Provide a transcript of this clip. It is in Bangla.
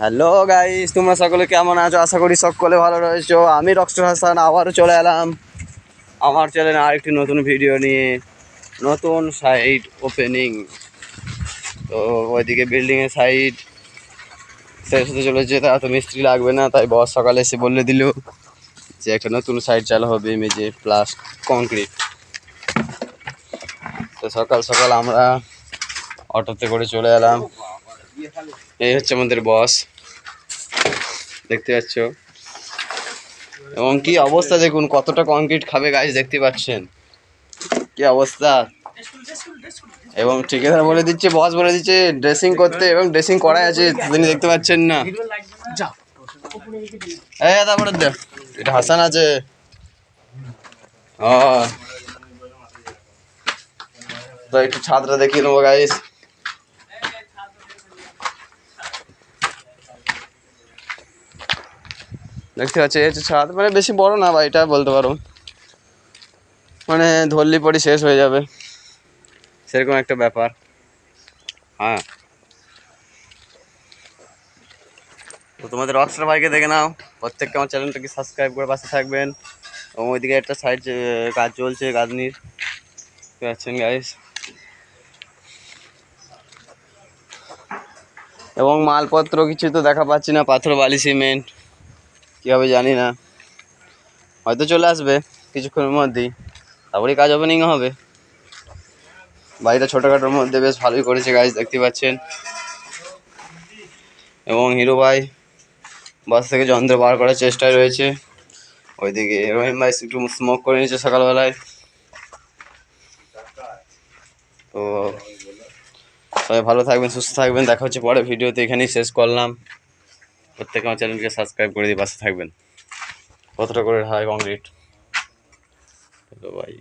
হ্যালো গাইস তোমরা সকলে কেমন আছো? আশা করি সকলে ভালো রয়েছো। আমি রক্সটার হাসান, আবারও চলে এলাম আমার চ্যানেলে আরেকটি নতুন ভিডিও নিয়ে, নতুন সাইট ওপেনিং তো ওইদিকে বিল্ডিংয়ের সাইড শেষ হতে চলেছে তা তো মিস্ত্রি লাগবে না, তাই বস সকালে এসে বলে দিল যে একটা নতুন সাইট চালু হবে মেজে প্লাস কংক্রিট তো সকাল সকাল আমরা অটোতে করে চলে এলাম। এই হচ্ছে আমাদের বস দেখতে পাচ্ছ? এবং কি অবস্থা দেখুন, কতটা কংক্রিট খাবে গাছ দেখতে পাচ্ছেন? কি অবস্থা? এবং ঠিকাদার বলে দিচ্ছে বস বলে দিচ্ছে ড্রেসিং করতে এবং ড্রেসিং করাই আছে, তিনি দেখতে পাচ্ছেন না। তারপরে হাসান আছে। তো একটু ছাদটা দেখিয়ে নেব গাইস দেখতে পাচ্ছি, এই হচ্ছে ছাদ মানে বেশি বড় না ভাই বাড়িটা বলতে পারো। মানে ধরলি পরই শেষ হয়ে যাবে। সেরকম একটা ব্যাপার। হ্যাঁ। তো তোমাদের রক্সটার ভাইকে দেখে নাও। প্রত্যেককে আমার চ্যানেলটাকে সাবস্ক্রাইব করে পাশে থাকবেন। এবং ওইদিকে একটা সাইড কাজ চলছে, গাঁদনির। পাচ্ছেন গাইস এবং মালপত্র কিছু তো দেখা পাচ্ছি না, পাথর বালি সিমেন্ট। কী হবে জানি না। হয়তো চলে আসবে কিছুক্ষণের মধ্যেই। তারপরেই কাজ ওপেনিং হবে। বাড়িটা ছোটোখাটোর মধ্যে বেশ ভালোই করেছে গাছ দেখতে পাচ্ছেন। এবং হিরো ভাই বাস থেকে যন্ত্র বার করার চেষ্টায় রয়েছে। ওইদিকে রহিম ভাই একটু স্মোক করে নিয়েছে সকালবেলায়। তো সবাই ভালো থাকবেন, সুস্থ থাকবেন। দেখা হচ্ছে পরে ভিডিওতে এখানেই শেষ করলাম। প্রত্যেকে আমার চ্যানেলকে সাবস্ক্রাইব করে দিয়ে পাশে থাকবেন। কতটা করে হয় কংক্রিট ভাই।